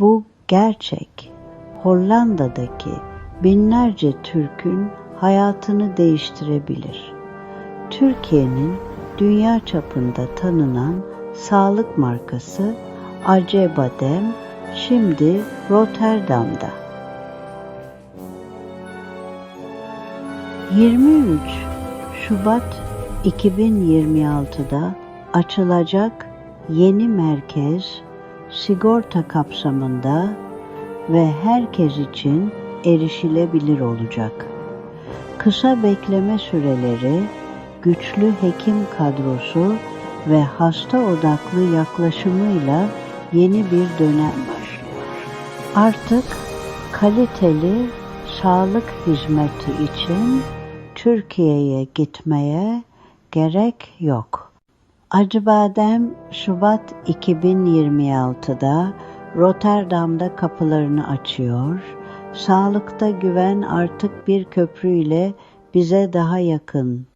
Bu gerçek. Hollanda'daki binlerce Türk'ün hayatını değiştirebilir. Türkiye'nin dünya çapında tanınan sağlık markası Acebadem şimdi Rotterdam'da. 23 Şubat 2026'da açılacak yeni merkez sigorta kapsamında ve herkes için erişilebilir olacak. Kısa bekleme süreleri, güçlü hekim kadrosu ve hasta odaklı yaklaşımıyla yeni bir dönem başlıyor. Artık kaliteli sağlık hizmeti için Türkiye'ye gitmeye gerek yok. Acıbadem Şubat 2026'da Rotterdam'da kapılarını açıyor. Sağlıkta güven artık bir köprüyle bize daha yakın